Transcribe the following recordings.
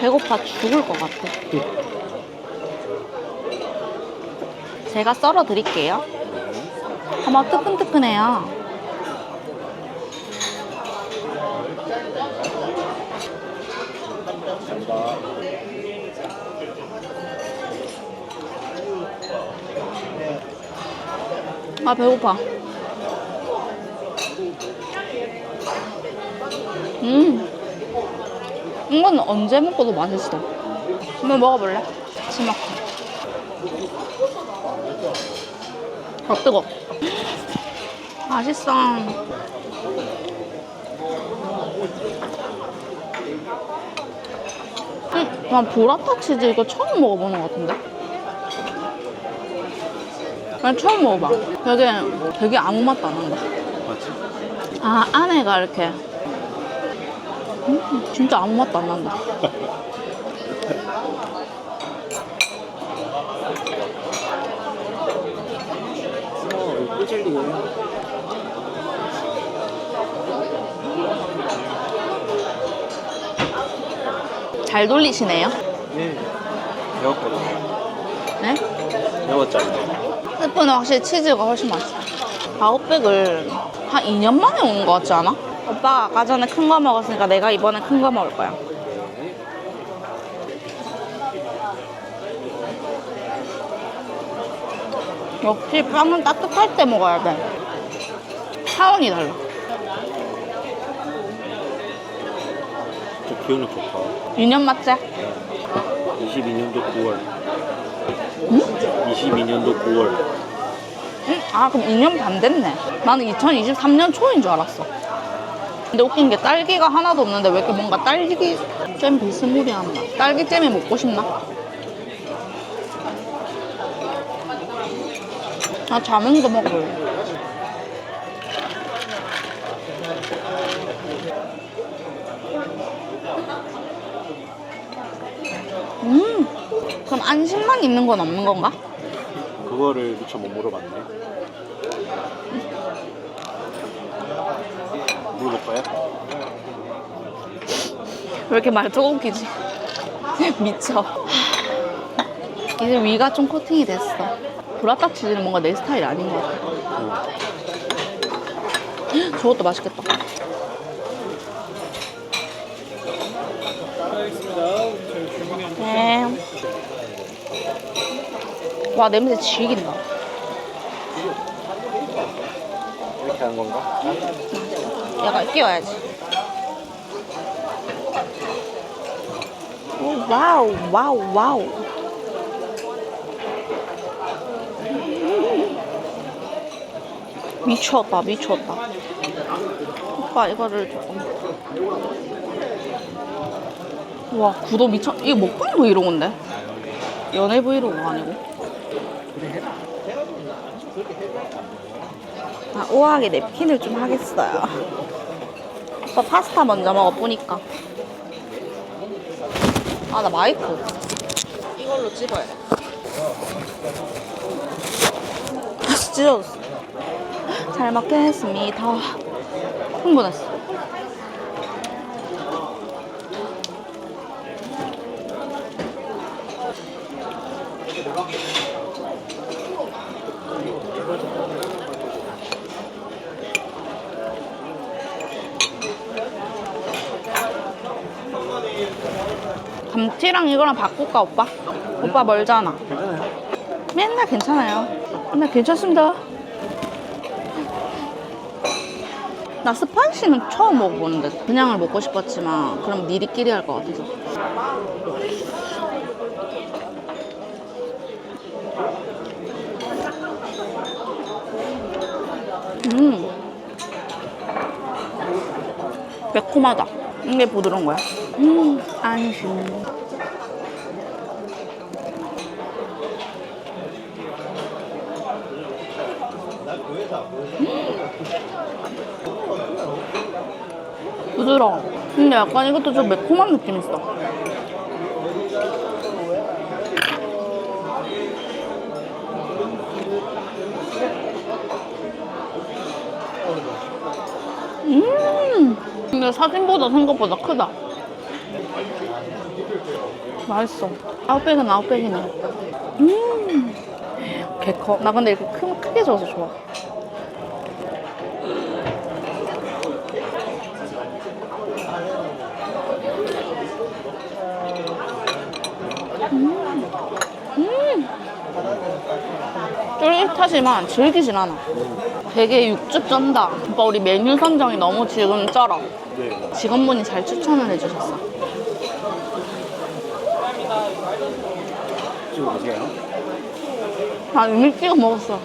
배고파 죽을 것 같아. 제가 썰어 드릴게요. 어머, 뜨끈뜨끈해요. 아, 배고파. 음. 이건 언제 먹어도 맛있어. 한번 먹어볼래? 치마카. 아, 뜨거. 맛있어. 음, 난 보라타 치즈 이거 처음 먹어보는 것 같은데? 난 처음 먹어봐. 되게, 되게 아무 맛도 안 난다. 맞지? 아, 안에가 이렇게. 음, 진짜 아무 맛도 안 난다. 잘 돌리시네요. 네. 배웠거든요. 네? 배웠잖아요. 스프는 확실히 치즈가 훨씬 맛있어. 아웃백을 한 2년 만에 오는 것 같지 않아? 오빠가 아까 전에 큰 거 먹었으니까 내가 이번에 큰 거 먹을 거야. 역시 빵은 따뜻할 때 먹어야 돼. 차원이 달라. 저 기억력 좋다. 2년 맞지? 22년도 9월. 22년도 9월. 응? 아 그럼 2년 반 됐네. 나는 2023년 초인 줄 알았어. 근데 웃긴 게 딸기가 하나도 없는데 왜 이렇게 뭔가 딸기 잼 비스무리한 맛. 딸기 잼이 먹고 싶나? 아 자몽도 먹을래. 음, 그럼 안심만 있는 건 없는 건가? 그거를 미처 못 물어봤네. 물어볼까요? 왜 이렇게 말투가 웃기지? 미쳐. 이제 위가 좀 코팅이 됐어. 브라타 치즈는 뭔가 내 스타일 아닌 것 같아. 어. 저것도 맛있겠다. 네. 와 냄새 지긴다. 이렇게 하는 건가? 약간 끼워야지. 오, 와우, 와우, 와우. 미쳤다, 미쳤다. 오빠, 이거를 조금. 와, 구도 미쳤. 이게 먹방 브이로그인데? 연애 브이로그가 아니고. 아, 우아하게 냅킨을 좀 하겠어요. 오빠 파스타 먼저 먹어 보니까. 아, 나 마이크. 이걸로 찍어야 돼. 다시 찢어졌어. 잘 먹겠습니다. 흥분했어. 감튀랑 이거랑 바꿀까 오빠? 오빠 멀잖아. 괜찮아요. 맨날 괜찮아요. 맨날 괜찮습니다. 나 스파이시는 처음 먹어보는데 그냥을 먹고 싶었지만 그럼 니리끼리 할 것 같아서 음 매콤하다 이게 부드러운 거야 음 안심 부드러워. 근데 약간 이것도 좀 매콤한 느낌 있어. 음! 근데 사진보다 생각보다 크다. 맛있어. 아웃백은 아웃백이네. 음. 개커. 나 근데 이렇게 크, 크게 줘서 좋아. 쫄깃하지만 질기진 않아. 되게 육즙 쩐다. 오빠 우리 메뉴 선정이 너무 지금 쩔어. 네. 직원분이 잘 추천을 해주셨어. 찍어 보세요. 나 이미 찍어 먹었어.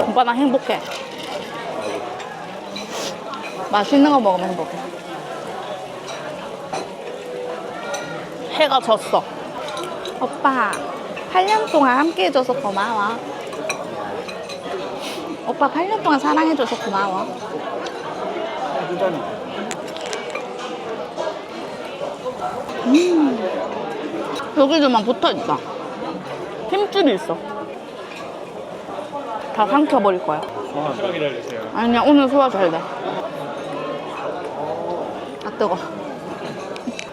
오빠 나 행복해. 맛있는 거 먹으면 행복해. 해가 졌어. 오빠, 8년 동안 함께 해줘서 고마워. 오빠 8년 동안 사랑해줘서 고마워. 한잔 여기들만 붙어있다. 힘줄이 있어. 다 삼켜버릴 거야. 소환. 아니야, 오늘 소화 잘 돼. 아, 뜨거.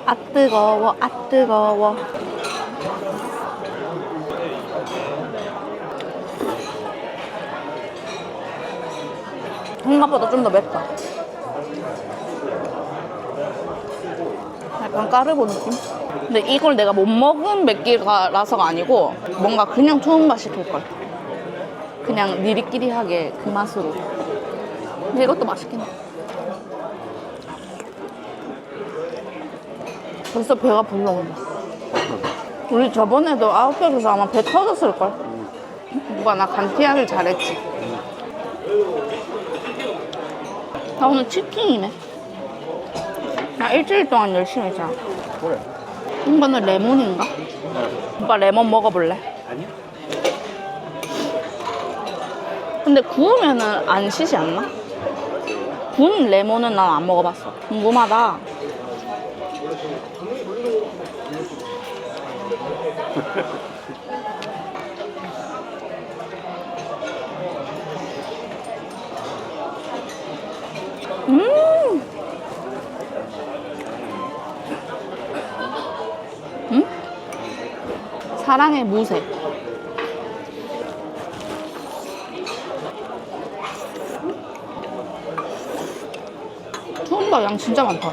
아, 뜨거워, 아, 뜨거워. 생각보다 좀 더 맵다. 약간 까르보 느낌? 근데 이걸 내가 못 먹은 맵기라서가 아니고 뭔가 그냥 투움바 시킬걸. 그냥 니리끼리하게 그 맛으로. 근데 이것도 맛있긴 해. 벌써 배가 불러온다. 우리 저번에도 아웃백에서 아마 배 터졌을걸? 누가 나 간티하길 잘했지. 나 오늘 치킨이네. 나 일주일 동안 열심히 했잖아. 그래. 이거는 레몬인가? 오빠 레몬 먹어볼래? 아니야? 근데 구우면은 안 시지 않나? 구운 레몬은 난 안 먹어봤어. 궁금하다. 사랑의 무쇠. 투움바 양 진짜 많다.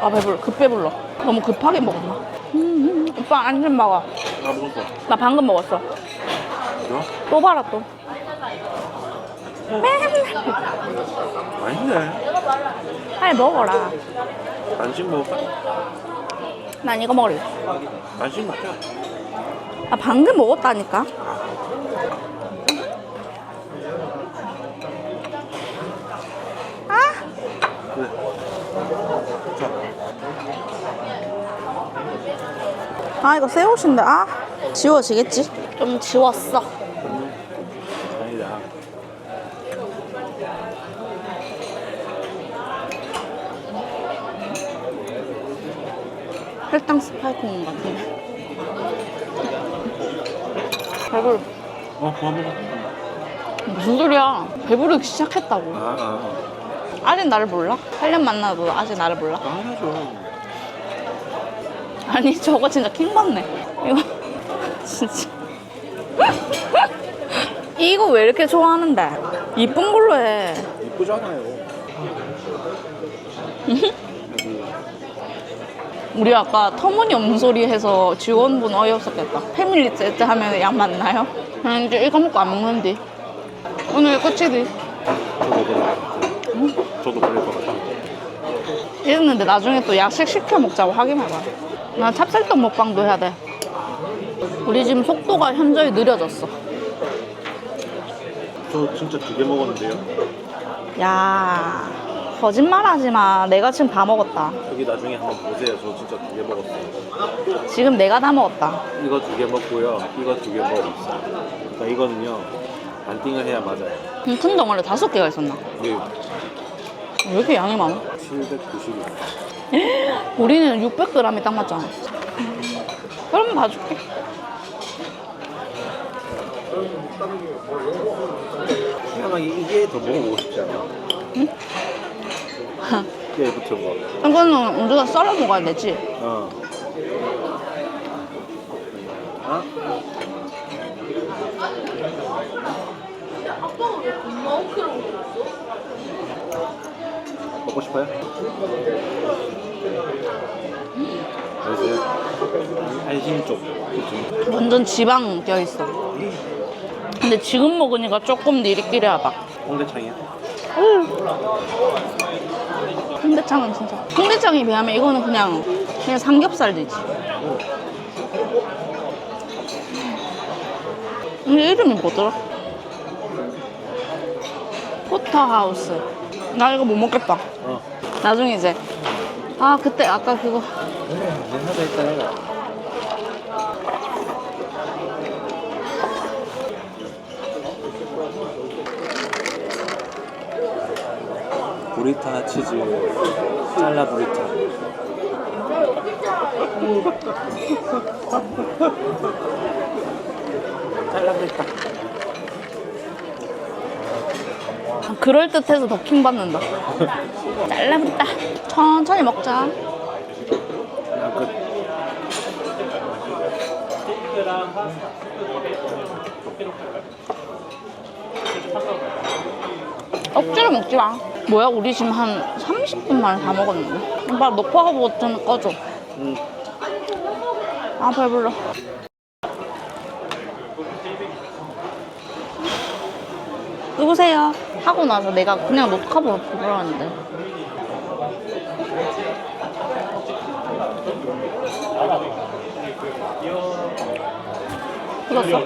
아 배불러 급 배불러. 너무 급하게 먹었나? 음, 음. 오빠 안심 먹어. 나 먹었어. 나 방금 먹었어. 또 봐라 또. 맛있네. 빨리 먹어라. 간식 먹을까? 난 이거 먹을래. 간식 먹자. 나 방금 먹었다니까. 아 그래. 자, 아 이거 새 옷인데 아 지워지겠지? 좀 지웠어 다행이다. 혈당 스파이크인 것 같은데 배불러 어, 그만 먹어. 무슨 소리야 배부르기 시작했다고 아, 아. 아직 나를 몰라? 8년 만나도 아직 나를 몰라? 당연하죠. 아니 저거 진짜 킹받네 이거 진짜 이거 왜 이렇게 좋아하는데 이쁜 걸로 해 이쁘잖아요. 우리 아까 터무니없는 소리 해서 직원분 어이없었겠다. 패밀리 세트 하면 양 많나요? 그냥 이제 이거 먹고 안 먹는디. 오늘 끝이디. 저도 그래. 저도 그럴 것 같아. 이랬는데 나중에 또 야식 시켜 먹자고 하기만 해봐. 나 찹쌀떡 먹방도 해야 돼. 우리 지금 속도가 현저히 느려졌어. 저 진짜 두 개 먹었는데요. 야 거짓말 하지 마. 내가 지금 다 먹었다. 여기 나중에 한번 보세요. 저 진짜 두 개 먹었어요. 지금 내가 다 먹었다. 이거 두 개 먹고요. 이거 두 개 먹었어요. 그러니까 이거는요. 반띵을 해야 맞아요. 그럼 큰 덩어리 다섯 개가 있었나? 이게 왜 이렇게 양이 많아? 790원. 우리는 600g이 딱 맞잖아. 그럼 봐줄게. 희한하게 이게 더 먹어보고 싶지 않아? 깨 붙은 거. 이거는 우리가 썰어 먹어야 되지. 어. 어? 먹고 싶어요? 그래서 안심 쪽? 완전 지방 껴 있어. 근데 지금 먹으니까 조금 느리끼리하다. 홍대창이야? 홍대창은 진짜. 홍대창에 비하면 이거는 그냥 그냥 삼겹살 되지. 근데 이름이 뭐더라? 포터하우스. 나 이거 못 먹겠다. 어. 나중에 이제 아 그때 아까 그거 옛날에 했다 내가 브리타 치즈 잘라 브리타 잘라 브리타 아, 그럴 듯해서 더 킹 받는다. 잘라버렸다. 천천히 먹자. 억지로 먹지 마. 뭐야, 우리 지금 한 30분 만에 다 먹었는데. 오빠 녹화가 버튼 꺼줘. 응. 아, 배불러. 누구세요? 하고 나서 내가 그냥 녹화 버튼 눌렀는데. 찍었어?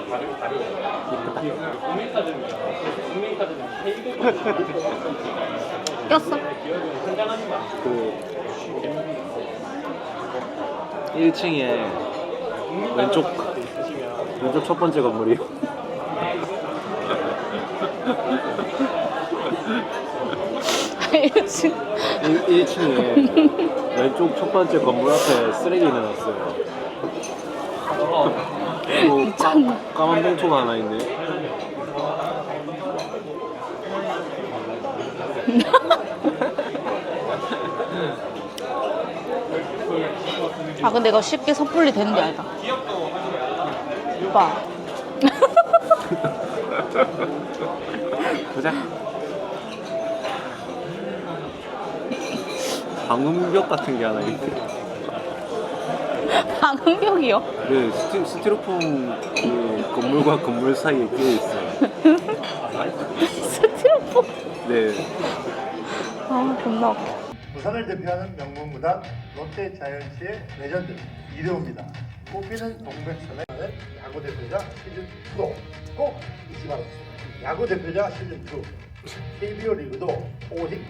꼈어? 그 1층에 왼쪽 왼쪽 첫 번째 건물이요. 알지? 1, 1층에 왼쪽 첫 번째 건물 앞에 쓰레기 내놨어요. 까, 까만 봉투가 하나 있네. 아 근데 이거 쉽게 섣불리 되는 게 아니다. 오빠. 보자. 방음벽 같은 게 하나 있네. 방음벽이요? 네, 스티, 스티로폼 그 건물과 건물 사이에 끼어 있어요. 스티로폼. 네. 아 존나 웃겨. 부산을 대표하는 명문 구단 롯데 자이언츠의 레전드 이대호입니다. 뽑히는 동백선의 야구 대표자 시즌 2도 꼭 잊지 말았습니다. 야구 대표자 시즌 2 KBO 리그도 오직